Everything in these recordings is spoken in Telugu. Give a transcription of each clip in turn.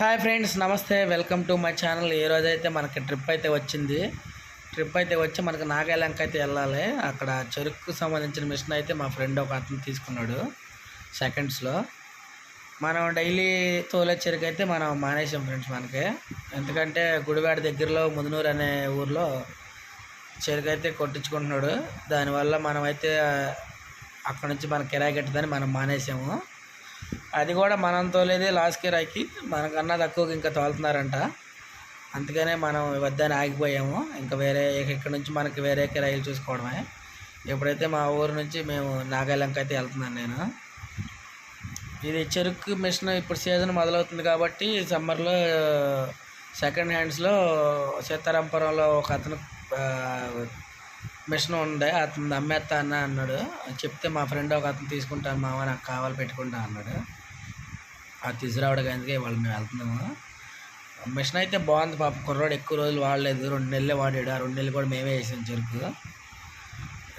Hi friends namaste. Welcome to my channel ఈ రోజు అయితే మనకి ట్రిప్ అయితే వచ్చింది. ట్రిప్ అయితే వచ్చి మనకి నాగాలంక అయితే వెళ్ళాలి. అక్కడ చెరుకు సంబంధించిన మిషన్ అయితే మా ఫ్రెండ్ ఒక అతను తీసుకున్నాడు సెకండ్స్లో మనం డైలీ తోలే చెరుకు అయితే మనం మానేసాం ఫ్రెండ్స్ మనకి. ఎందుకంటే గుడివాడ దగ్గరలో ముదునూరు అనే ఊర్లో చెరుకు అయితే కొట్టించుకుంటున్నాడు. దానివల్ల మనమైతే అక్కడ నుంచి మన కిరాయి కట్టదని మనం మానేసాము. అది కూడా మనం తోలేదే లాస్ట్ కిరాయికి మనకన్నా తక్కువకి ఇంకా తోలుతున్నారంట. అందుకనే మనం వద్దని ఆగిపోయాము. ఇంకా వేరే ఇక్కడ నుంచి మనకి వేరే కిరాయిలు చూసుకోవడమే. ఎప్పుడైతే మా ఊరు నుంచి మేము నాగాలంక అయితే వెళ్తున్నాను నేను. ఇది చెరుకు మిషన్ ఇప్పుడు సీజన్ మొదలవుతుంది కాబట్టి సమ్మర్లో సెకండ్ హ్యాండ్స్లో సీతారాంపురంలో ఒక అతను మిషన్ ఉండే అతను అమ్మేస్తా అన్న అన్నాడు. చెప్తే మా ఫ్రెండ్ ఒక అతను తీసుకుంటాను మామ నాకు కావాలి పెట్టుకుంటా అన్నాడు. అది తీసుకురావడానికి అందుకే వాళ్ళు మేము వెళ్తున్నాము. మిషన్ అయితే బాగుంది పాప. కుర్రాడు ఎక్కువ రోజులు వాడలేదు. రెండు నెలలే వాడాడు. ఆ రెండు నెలలు కూడా మేమే వేసాం చెరుకు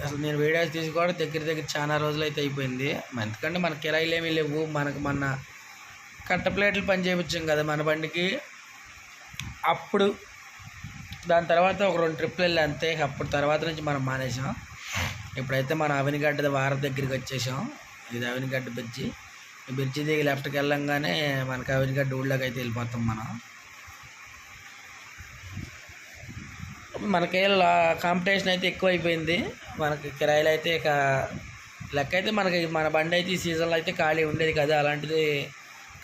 అసలు నేను వీడియోస్ తీసి కూడా దగ్గర దగ్గర చాలా రోజులు అయితే అయిపోయింది. ఎందుకంటే మన కిరాయిలు ఏమీ లేవు. మనకు మన కట్ట ప్లేట్లు పని చేయించాం కదా మన బండికి. అప్పుడు దాని తర్వాత ఒక రెండు ట్రిప్లు వెళ్ళి అంతే. అప్పుడు తర్వాత నుంచి మనం మానేసాం ఇప్పుడైతే మన అవినిగడ్డ వార దగ్గరికి వచ్చేసాం ఇది అవినిగడ్డ బ్రిడ్జి. ఈ బ్రిడ్జి దిగి లెఫ్ట్కి వెళ్ళంగానే మనకి అవినిగడ్డ ఊళ్ళోకి అయితే వెళ్ళిపోతాం మనం. మనకి కాంపిటీషన్ అయితే ఎక్కువైపోయింది. మనకి కిరాయిలు అయితే ఇక లెక్క అయితే మనకి మన బండి అయితే ఈ సీజన్లో అయితే ఖాళీ ఉండేది కదా. అలాంటిది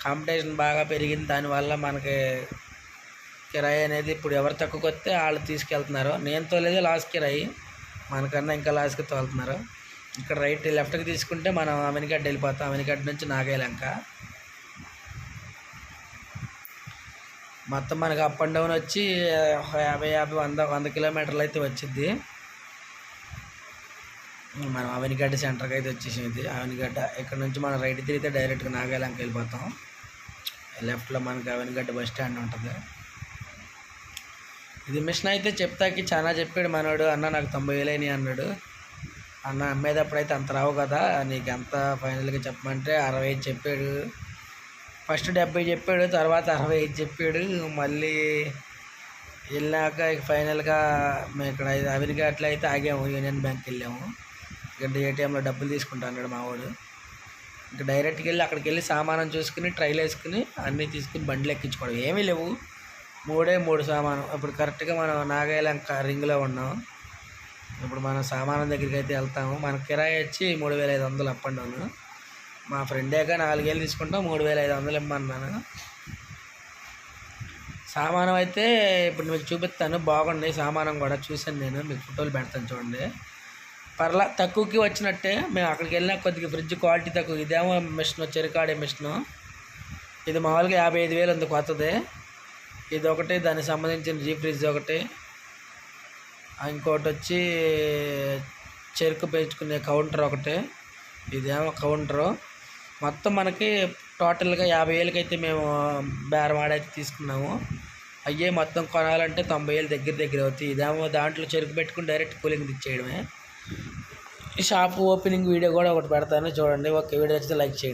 కాంపిటీషన్ బాగా పెరిగింది. దానివల్ల మనకి కిరాయి అనేది ఇప్పుడు ఎవరు తక్కువకి వస్తే వాళ్ళు తీసుకెళ్తున్నారు. నేను తోలేదే లాస్ట్ కిరాయి. మనకన్నా ఇంకా లాస్ట్కి తోలుతున్నారు. ఇక్కడ రైట్ లెఫ్ట్కి తీసుకుంటే మనం అమెనిగడ్డ వెళ్ళిపోతాం. అమెనిగడ్డ నుంచి నాగేలంక మొత్తం మనకి అప్ అండ్ డౌన్ వచ్చి యాభై యాభై వంద వంద కిలోమీటర్లు అయితే వచ్చింది మనం అవనిగడ్డ సెంటర్కి అయితే వచ్చేసింది. అవనిగడ్డ ఇక్కడ నుంచి మనం రైట్ తిరిగితే డైరెక్ట్గా నాగాలంక వెళ్ళిపోతాం. లెఫ్ట్లో మనకి అవనిగడ్డ బస్ స్టాండ్ ఉంటుంది. ఇది మిషన్ అయితే చెప్తాకి చాలా చెప్పాడు మనోడు అన్న నాకు తొంభై వేలైనవి అన్నాడు. అన్న అమ్మేటప్పుడు అయితే అంత రావు కదా నీకు ఎంత ఫైనల్గా చెప్పమంటే అరవై ఐదు చెప్పాడు. ఫస్ట్ డెబ్బై చెప్పాడు తర్వాత అరవై ఐదు చెప్పాడు. మళ్ళీ వెళ్ళాక ఇక ఫైనల్గా మేము ఇక్కడ అవినిగా అట్లా అయితే ఆగాము యూనియన్ బ్యాంక్కి వెళ్ళాము. ఇక్కడ ఏటీఎంలో డబ్బులు తీసుకుంటా అన్నాడు మావాడు ఇంకా డైరెక్ట్కి వెళ్ళి అక్కడికి వెళ్ళి సామానం చూసుకుని ట్రైల్ వేసుకుని అన్నీ తీసుకుని బండ్లు ఎక్కించుకోవడం. ఏమీ లేవు. మూడే మూడు సామాను. ఇప్పుడు కరెక్ట్గా మనం నాగాయలంక రింగ్లో ఉన్నాం. ఇప్పుడు మనం సామానం దగ్గరికి అయితే వెళ్తాము. మన కిరాయి వచ్చి మూడు వేల ఐదు వందలు అప్ అండ్ డౌన్. మా ఫ్రెండేగా నాలుగేళ్ళు తీసుకుంటాం. మూడు వేల ఐదు వందలు ఇమ్మన్నాను. సామానం అయితే ఇప్పుడు మీకు చూపిస్తాను. బాగుంది సామానం కూడా. చూశాను నేను. మీకు ఫోటోలు పెడతాను చూడండి. పర్లా తక్కువకి వచ్చినట్టే. మేము అక్కడికి వెళ్ళినా కొద్దిగా ఫ్రిడ్జ్ క్వాలిటీ తక్కువ. ఇదేమో మిషన్ చెరుకాడే మిషను. ఇది మామూలుగా యాభై ఐదు వేలు ఉంది కొత్తది. ఇది ఒకటి దానికి సంబంధించిన జీ ఫ్రిడ్జ్ ఒకటి. ఇంకోటి వచ్చి చెరుకు పెంచుకునే కౌంటర్ ఒకటి. ఇదేమో కౌంటరు. మొత్తం మనకి టోటల్గా యాభై వేలకైతే మేము బేరం ఆడైతే తీసుకున్నాము. అయ్యే మొత్తం కొనాలంటే తొంభై వేలు దగ్గర దగ్గర అవుతాయి. ఇదేమో దాంట్లో చెరుకు పెట్టుకుని డైరెక్ట్ కూలింగ్ ఇచ్చేయడమే ఈ షాప్ ఓపెనింగ్ వీడియో కూడా ఒకటి పెడతాను. చూడండి. ఒక వీడియో అయితే లైక్ చేయండి.